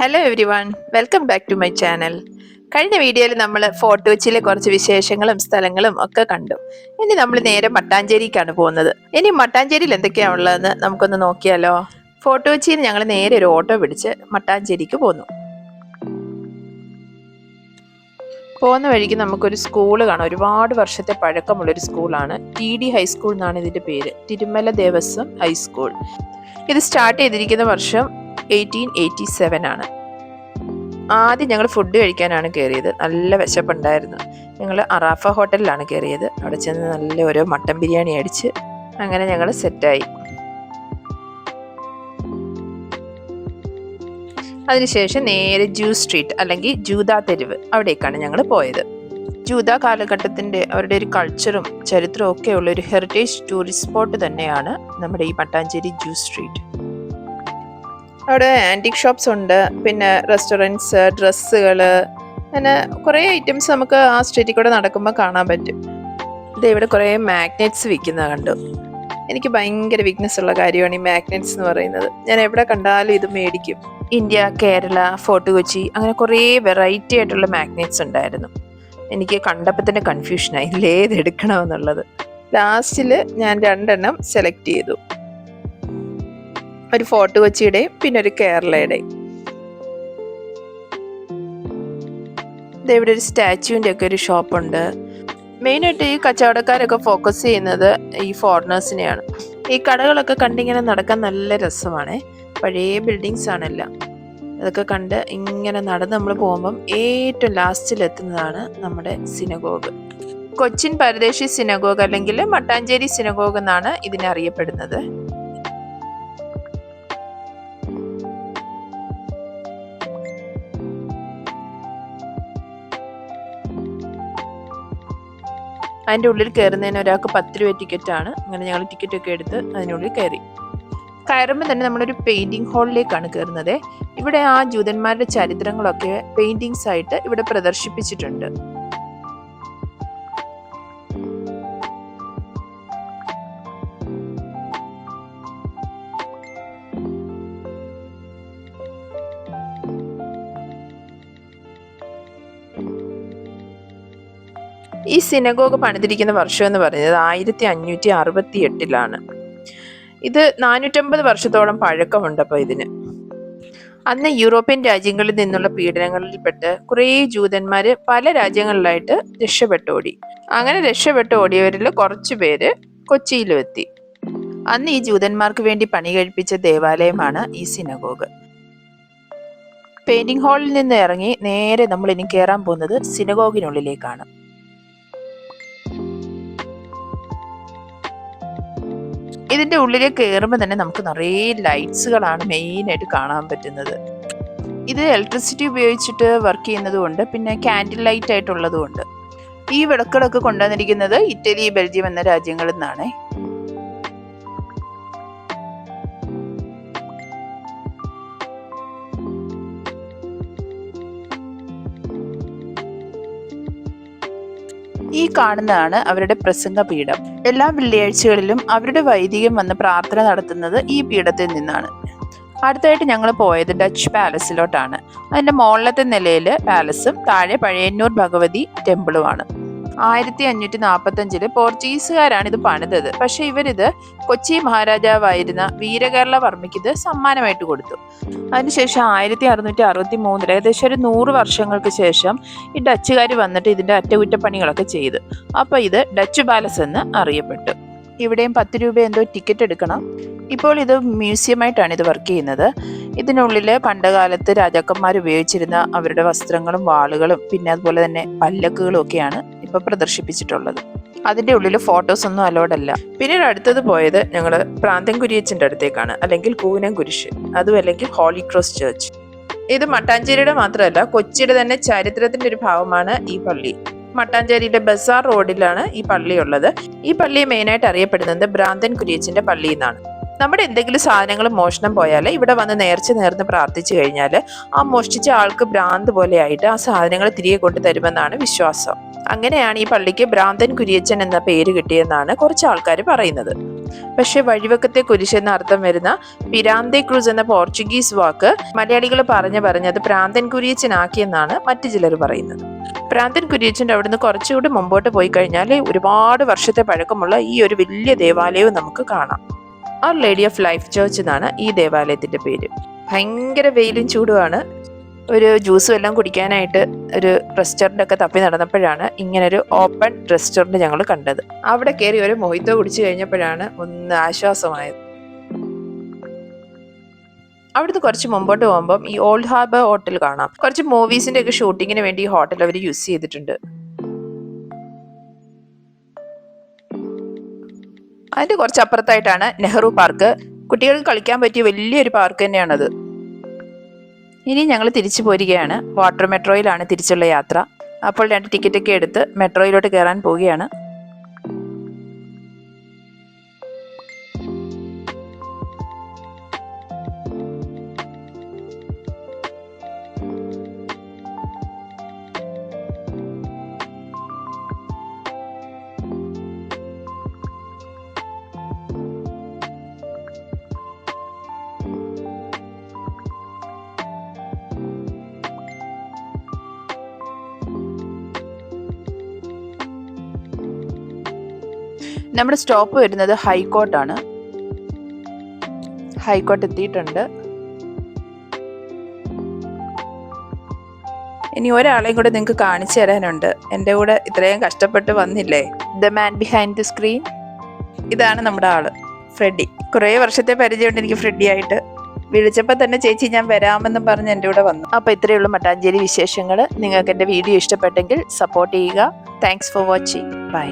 Hello everyone welcome back to my channel കഴിഞ്ഞ വീഡിയോയിൽ നമ്മൾ ഫോർട്ട് കൊച്ചിയിലെ കുറച്ച് വിശേഷങ്ങളും സ്ഥലങ്ങളും ഒക്കെ കണ്ടു. ഇനി നമ്മൾ നേരെ മട്ടാഞ്ചേരിക്കാണ് പോകുന്നത്. ഇനി മട്ടാഞ്ചേരിയിൽ എന്തൊക്കെയാണ് ഉള്ളതെന്ന് നമുക്കൊന്ന് നോക്കിയാലോ? ഫോർട്ട് കൊച്ചിയിൽ ഞങ്ങൾ നേരെ ഒരു ഓട്ടോ പിടിച്ച് മട്ടാഞ്ചേരിക്ക് പോന്നു. പോകുന്ന വഴിക്ക് നമുക്കൊരു സ്കൂൾ കാണാം. ഒരുപാട് വർഷത്തെ പഴക്കമുള്ളൊരു സ്കൂളാണ്. ടി ഡി ഹൈസ്കൂൾ എന്നാണ് ഇതിന്റെ പേര്. തിരുമല ദേവസ്വം ഹൈസ്കൂൾ ഇത് സ്റ്റാർട്ട് ചെയ്തിരിക്കുന്ന വർഷം എയ്റ്റീൻ എയ്റ്റി സെവൻ ആണ്. ആദ്യം ഞങ്ങൾ ഫുഡ് കഴിക്കാനാണ് കയറിയത് നല്ല വിശപ്പുണ്ടായിരുന്നു. ഞങ്ങൾ അറാഫ ഹോട്ടലിലാണ് കയറിയത് അവിടെ ചെന്ന് നല്ല ഓരോ മട്ടൻ ബിരിയാണി അടിച്ച് അങ്ങനെ ഞങ്ങൾ സെറ്റായി. അതിനുശേഷം നേരെ ജൂ സ്ട്രീറ്റ് അല്ലെങ്കിൽ ജൂത തെരുവ് അവിടേക്കാണ് ഞങ്ങൾ പോയത്. ജൂത കാലഘട്ടത്തിന്റെ അവരുടെ ഒരു കൾച്ചറും ചരിത്രവും ഒക്കെ ഉള്ള ഒരു ഹെറിറ്റേജ് ടൂറിസ്റ്റ് സ്പോട്ട് തന്നെയാണ് നമ്മുടെ ഈ മട്ടാഞ്ചേരി ജൂ സ്ട്രീറ്റ്. അവിടെ ആന്റിക് ഷോപ്സ് ഉണ്ട് പിന്നെ റെസ്റ്റോറന്റ്സ് ഡ്രസ്സുകൾ അങ്ങനെ കുറേ ഐറ്റംസ് നമുക്ക് ആ സ്ട്രീറ്റിൽ കൂടെ നടക്കുമ്പോൾ കാണാൻ പറ്റും. ഇത് ഇവിടെ കുറേ മാഗ്നറ്റ്സ് വിൽക്കുന്നത് കണ്ടു. എനിക്ക് ഭയങ്കര വീക്ക്നെസ് ഉള്ള കാര്യമാണ് ഈ മാഗ്നറ്റ്സ് എന്ന് പറയുന്നത്. ഞാൻ എവിടെ കണ്ടാലും ഇത് മേടിക്കും. ഇന്ത്യ കേരള ഫോർട്ട് കൊച്ചി അങ്ങനെ കുറേ വെറൈറ്റി ആയിട്ടുള്ള മാഗ്നറ്റ്സ് ഉണ്ടായിരുന്നു. എനിക്ക് കണ്ടപ്പോൾ തന്നെ കൺഫ്യൂഷനായി ഇതിലേത് എടുക്കണമെന്നുള്ളത്. ലാസ്റ്റിൽ ഞാൻ രണ്ടെണ്ണം സെലക്ട് ചെയ്തു. ഒരു ഫോർട്ട് കൊച്ചിയുടെയും പിന്നെ ഒരു കേരളയുടെയും. ഇവിടെ ഒരു സ്റ്റാച്ചുവിന്റെ ഒക്കെ ഒരു ഷോപ്പുണ്ട് മെയിനായിട്ട് ഈ കച്ചവടക്കാരൊക്കെ ഫോക്കസ് ചെയ്യുന്നത് ഈ ഫോറിനേഴ്സിനെയാണ് ഈ കടകളൊക്കെ കണ്ടിങ്ങനെ നടക്കാൻ നല്ല രസമാണ്. പഴയ ബിൽഡിങ്സ് ആണെല്ലാം. അതൊക്കെ കണ്ട് ഇങ്ങനെ നടന്ന് നമ്മൾ പോകുമ്പം ഏറ്റവും ലാസ്റ്റിൽ എത്തുന്നതാണ് നമ്മുടെ സിനഗോഗ് കൊച്ചിൻ പരദേശി സിനഗോഗ് അല്ലെങ്കിൽ മട്ടാഞ്ചേരി സിനഗോഗ് എന്നാണ് ഇതിനറിയപ്പെടുന്നത്. അതിന്റെ ഉള്ളിൽ കയറുന്നതിന് ഒരാൾക്ക് പത്ത് രൂപ ടിക്കറ്റാണ്. അങ്ങനെ ഞങ്ങൾ ടിക്കറ്റ് ഒക്കെ എടുത്ത് അതിനുള്ളിൽ കയറി. കയറുമ്പോൾ തന്നെ നമ്മളൊരു പെയിന്റിങ് ഹാളിലേക്കാണ് കയറുന്നത്. ഇവിടെ ആ ജൂതന്മാരുടെ ചരിത്രങ്ങളൊക്കെ പെയിന്റിങ്സ് ആയിട്ട് ഇവിടെ പ്രദർശിപ്പിച്ചിട്ടുണ്ട്. ഈ സിനഗോഗ് പണിതിരിക്കുന്ന വർഷം എന്ന് പറയുന്നത് ആയിരത്തി അഞ്ഞൂറ്റി അറുപത്തി എട്ടിലാണ് ഇത് നാനൂറ്റമ്പത് വർഷത്തോളം പഴക്കമുണ്ട് അപ്പോൾ ഇതിന്. അന്ന് യൂറോപ്യൻ രാജ്യങ്ങളിൽ നിന്നുള്ള പീഡനങ്ങളിൽപ്പെട്ട് കുറേ ജൂതന്മാർ പല രാജ്യങ്ങളിലായിട്ട് രക്ഷപ്പെട്ടോടി. അങ്ങനെ രക്ഷപ്പെട്ട് ഓടിയവരിൽ കുറച്ചു പേര് കൊച്ചിയിലും എത്തി അന്ന് ഈ ജൂതന്മാർക്ക് വേണ്ടി പണി കഴിപ്പിച്ച ദേവാലയമാണ് ഈ സിനഗോഗ് പെയിന്റിംഗ് ഹാളിൽ നിന്ന് ഇറങ്ങി നേരെ നമ്മൾ ഇനി കയറാൻ പോകുന്നത് സിനഗോഗിനുള്ളിലേക്കാണ് ഇതിന്റെ ഉള്ളിലേക്ക് കയറുമ്പോൾ തന്നെ നമുക്ക് നിറയെ ലൈറ്റ്സുകളാണ് മെയിനായിട്ട് കാണാൻ പറ്റുന്നത്. ഇത് ഇലക്ട്രിസിറ്റി ഉപയോഗിച്ചിട്ട് വർക്ക് ചെയ്യുന്നതുകൊണ്ട് പിന്നെ ക്യാൻഡിൽ ലൈറ്റ് ആയിട്ടുള്ളതുകൊണ്ട്. ഈ വിളക്കുകളൊക്കെ കൊണ്ടുവന്നിരിക്കുന്നത് ഇറ്റലി ബെൽജിയം എന്ന രാജ്യങ്ങളിൽ നിന്നാണ്. ഈ കാണുന്നതാണ് അവരുടെ പ്രസംഗ പീഠം എല്ലാ വെള്ളിയാഴ്ചകളിലും അവരുടെ വൈദികം വന്ന് പ്രാർത്ഥന നടത്തുന്നത് ഈ പീഠത്തിൽ നിന്നാണ്. അടുത്തായിട്ട് ഞങ്ങൾ പോയത് ഡച്ച് പാലസിലോട്ടാണ്. അതിന്റെ മുകളിലത്തെ നിലയിൽ പാലസും താഴെ പഴയന്നൂർ ഭഗവതി ടെമ്പിളുമാണ്. ആയിരത്തി അഞ്ഞൂറ്റി നാൽപ്പത്തി അഞ്ചിൽ പോർച്ചുഗീസുകാരാണ് ഇത് പണിതത്. പക്ഷെ ഇവരിത് കൊച്ചി മഹാരാജാവായിരുന്ന വീരകേരള വർമ്മയ്ക്ക് ഇത് സമ്മാനമായിട്ട് കൊടുത്തു. അതിനുശേഷം ആയിരത്തി അറുന്നൂറ്റി അറുപത്തി മൂന്നിൽ ഏകദേശം ഒരു നൂറ് വർഷങ്ങൾക്ക് ശേഷം ഈ ഡച്ചുകാർ വന്നിട്ട് ഇതിന്റെ അറ്റകുറ്റപ്പണികളൊക്കെ ചെയ്തു. അപ്പൊ ഇത് ഡച്ച് പാലസ് എന്ന് അറിയപ്പെട്ടു. ഇവിടെയും പത്ത് രൂപ എന്തോ ടിക്കറ്റ് എടുക്കണം. ഇപ്പോൾ ഇത് മ്യൂസിയമായിട്ടാണ് ഇത് വർക്ക് ചെയ്യുന്നത്. ഇതിനുള്ളിൽ പണ്ടുകാലത്ത് രാജാക്കന്മാർ ഉപയോഗിച്ചിരുന്ന അവരുടെ വസ്ത്രങ്ങളും വാളുകളും പിന്നെ അതുപോലെ തന്നെ പല്ലക്കുകളും ഒക്കെയാണ് ഇപ്പൊ പ്രദർശിപ്പിച്ചിട്ടുള്ളത്. അതിന്റെ ഉള്ളിൽ ഫോട്ടോസ് ഒന്നും അലോഡ് അല്ല. പിന്നീട് അടുത്തത് പോയത് ഞങ്ങൾ പ്രാന്തൻ കുരിയച്ചന്റെ അടുത്തേക്കാണ് അല്ലെങ്കിൽ കൂനം കുരിശ് അതും അല്ലെങ്കിൽ ഹോളി ക്രോസ് ചേർച്ച് ഇത് മട്ടാഞ്ചേരിയുടെ മാത്രമല്ല കൊച്ചിയുടെ തന്നെ ചരിത്രത്തിന്റെ ഒരു ഭാഗമാണ് ഈ പള്ളി. മട്ടാഞ്ചേരിയുടെ ബസാർ റോഡിലാണ് ഈ പള്ളി ഉള്ളത്. ഈ പള്ളി മെയിനായിട്ട് അറിയപ്പെടുന്നത് ഭ്രാന്തൻ കുരിയച്ചന്റെ പള്ളി എന്നാണ്. നമ്മുടെ എന്തെങ്കിലും സാധനങ്ങൾ മോഷണം പോയാൽ ഇവിടെ വന്ന് നേർച്ച നേർന്ന് പ്രാർത്ഥിച്ചു കഴിഞ്ഞാൽ ആ മോഷ്ടിച്ച ആൾക്ക് ഭ്രാന്ത് പോലെയായിട്ട് ആ സാധനങ്ങൾ തിരികെ കൊണ്ടു തരുമെന്നാണ് വിശ്വാസം. അങ്ങനെയാണ് ഈ പള്ളിക്ക് ഭ്രാന്തൻ കുരിയച്ചൻ എന്ന പേര് കിട്ടിയെന്നാണ് കുറച്ച് ആൾക്കാർ പറയുന്നത്. പക്ഷെ വഴിവക്കത്തെ കുരിശ് എന്ന അർത്ഥം വരുന്ന പിരാന്തെ ക്രൂസ് എന്ന പോർച്ചുഗീസ് വാക്ക് മലയാളികൾ പറഞ്ഞു പറഞ്ഞത് പ്രാന്തൻ കുരിയച്ചനാക്കിയെന്നാണ് മറ്റു ചിലർ പറയുന്നത്. പ്രാന്തൻ കുര്യച്ചന്റെ അവിടുന്ന് കുറച്ചുകൂടി മുമ്പോട്ട് പോയി കഴിഞ്ഞാൽ ഒരുപാട് വർഷത്തെ പഴക്കമുള്ള ഈ ഒരു വലിയ ദേവാലയവും നമുക്ക് കാണാം. ആ ലേഡി ഓഫ് ലൈഫ് ചേർച്ച് എന്നാണ് ഈ ദേവാലയത്തിന്റെ പേര്. ഭയങ്കര വെയിലും ചൂടുമാണ്. ഒരു ജ്യൂസും എല്ലാം കുടിക്കാനായിട്ട് ഒരു റെസ്റ്റോറന്റ് ഒക്കെ തപ്പി നടന്നപ്പോഴാണ് ഇങ്ങനൊരു ഓപ്പൺ റെസ്റ്റോറന്റ് ഞങ്ങൾ കണ്ടത്. അവിടെ കയറി ഒരു മൊഹിത്തോ കുടിച്ചു കഴിഞ്ഞപ്പോഴാണ് ഒന്ന് ആശ്വാസമായത്. അവിടുന്ന് കുറച്ച് മുമ്പോട്ട് പോകുമ്പം ഈ ഓൾഡ് ഹാർബർ ഹോട്ടൽ കാണാം. കുറച്ച് മൂവീസിന്റെ ഒക്കെ ഷൂട്ടിങ്ങിന് വേണ്ടി ഈ ഹോട്ടൽ അവർ യൂസ് ചെയ്തിട്ടുണ്ട്. അതിന്റെ കുറച്ച് അപ്പുറത്തായിട്ടാണ് നെഹ്റു പാർക്ക്. കുട്ടികൾക്ക് കളിക്കാൻ പറ്റിയ വലിയൊരു പാർക്ക് തന്നെയാണത്. ഇനി ഞങ്ങൾ തിരിച്ചു പോരുകയാണ്. വാട്ടർ മെട്രോയിലാണ് തിരിച്ചുള്ള യാത്ര. അപ്പോൾ രണ്ട് ടിക്കറ്റൊക്കെ എടുത്ത് മെട്രോയിലോട്ട് കയറാൻ പോവുകയാണ്. നമ്മുടെ സ്റ്റോപ്പ് വരുന്നത് ഹൈക്കോട്ടാണ്. ഹൈക്കോട്ട് എത്തിയിട്ടുണ്ട്. ഇനി ഒരാളെയും കൂടെ നിങ്ങൾക്ക് കാണിച്ചു തരാനുണ്ട്. എന്റെ കൂടെ ഇത്രയും കഷ്ടപ്പെട്ട് വന്നില്ലേ? The man behind the screen ഇതാണ് നമ്മുടെ ആൾ ഫ്രെഡി. കുറേ വർഷത്തെ പരിചയമുണ്ട് എനിക്ക് ഫ്രെഡി ആയിട്ട് വിളിച്ചപ്പോൾ തന്നെ ചേച്ചി ഞാൻ വരാമെന്ന് പറഞ്ഞ് എന്റെ കൂടെ വന്നു. അപ്പോൾ ഇത്രയേ ഉള്ളൂ മട്ടാഞ്ചേരി വിശേഷങ്ങൾ. നിങ്ങൾക്ക് എന്റെ വീഡിയോ ഇഷ്ടപ്പെട്ടെങ്കിൽ സപ്പോർട്ട് ചെയ്യുക. Thanks for watching bye